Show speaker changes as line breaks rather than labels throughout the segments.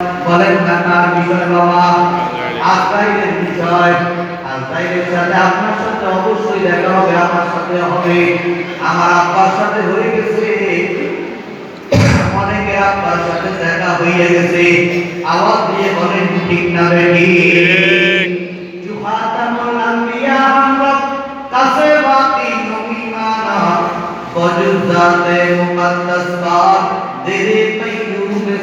বলেন না বিষয় বাবা। আজরাইলের বিষয়। আজরাইলের সাথে আপনার সাথে অবশ্যই দেখা হবে, আমার সাথে হবে। আমার আব্বার সাথে হয়ে গেছে। অনেকে আব্বার সাথে দেখা হয়ে গেছে। আওয়াজ দিয়ে বলেন, ঠিক না বেটি কাছে মুকদ্দাস পাক দিলে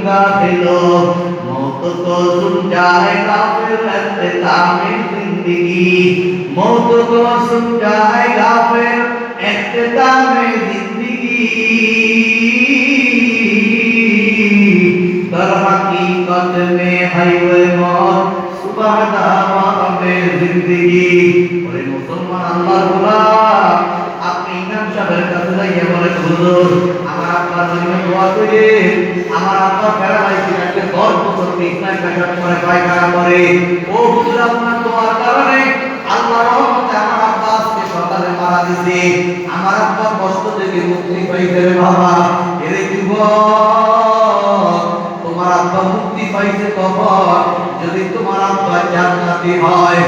दाखिल मौत को सुन जाए गाफिल इख्तिताम जिंदगी मौत को सुन जाए गाफिल इख्तिताम जिंदगी दर हकीकत में है वो मौत सुबह दावा में जिंदगी और मुसलमान अल्लाह गुलाम আপনি ইমাম সাহেবের কাছে যাইয়া বলে হুজুর আব্বার জন্য দোয়া আমার আব্বা ইসলাম পায়খানা করে। ও হুজুর, আপনার দোয়ার কারণে আল্লাহর রহমতে আমার আব্বা আজকে সকালে মারা আমার আব্বা কষ্ট থেকে মুক্তি বাবা। তোমার আব্বা মুক্তি পাইছে যদি তোমার আব্বা জান্নাতি হয়,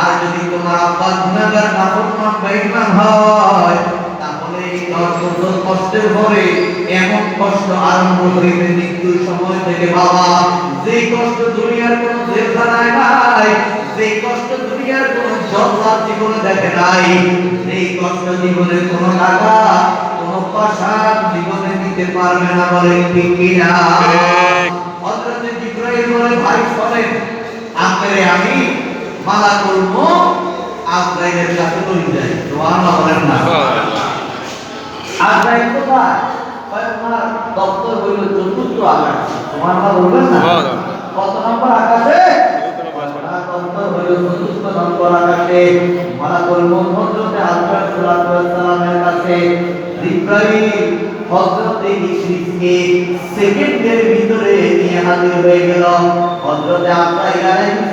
আর যদি তোমার আব্বা গুনাহগার নাফরমান হয়, তাহলে এই দশ বছর কষ্টের পরে এমন কষ্ট আরম্ভ হইবে মৃত্যুর সময় থেকে বাবা। যেই কষ্ট দুনিয়ার কোন জেলখানায় নাই যেই কষ্ট দুনিয়ার কোন জল্লাদ জীবনে দেখে নাই সেই কষ্ট জীবনে কোন টাকা কোন পাশার জীবনে দিতে পারবে না বলে ঠিক কিনা? হযরত জিবরাইল বলে ভাই শোনেন আপনারে আমি মালা করব আজরাইলের কাছে লই যাই সুবহানাল্লাহ বলেন না। সুবহানাল্লাহ বলবেন না? কত নম্বর আকাশে? নম্বর আকাশে? মালা করব হযরত আজরাইল সাল্লাল্লাহু আলাইহি সাল্লামের কাছে। জিবরাইল হযরত ইদ্রিসকে সেকেন্ডের ভিতরে নিয়ে হাজির হয়ে গেল। হযরত আজরাইল আলাইহিস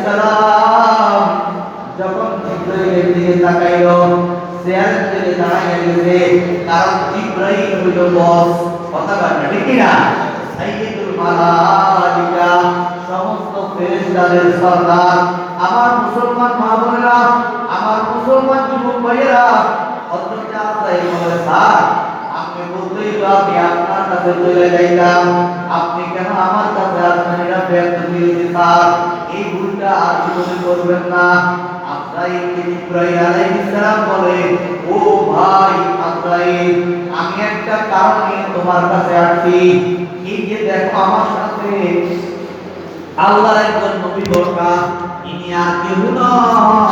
যখন জিবরাইলের দিকে তাকাইলো চেয়ার থেকে দাঁড়াইয়া গেছে। কারণ জিবরাইল হইল বস। কথা বলেন ঠিক না মালাইকা সমস্ত ফেরেশতাদের সরদার। আমার মুসলমান মা আমার মুসলমান যুবক ভাইয়েরা আপনি আপনার কেন আমার কাছে এটা ব্যর্থ এই ভুলটা আর জীবনে না। আজরাইলকে জিবরাইল আলাইহিস সালাম কারণ তোমার কাছে আসছি এই যে দেখো আমার সাথে আল্লাহর একজন নবী দরকার, ইনি আর কেউ নয়।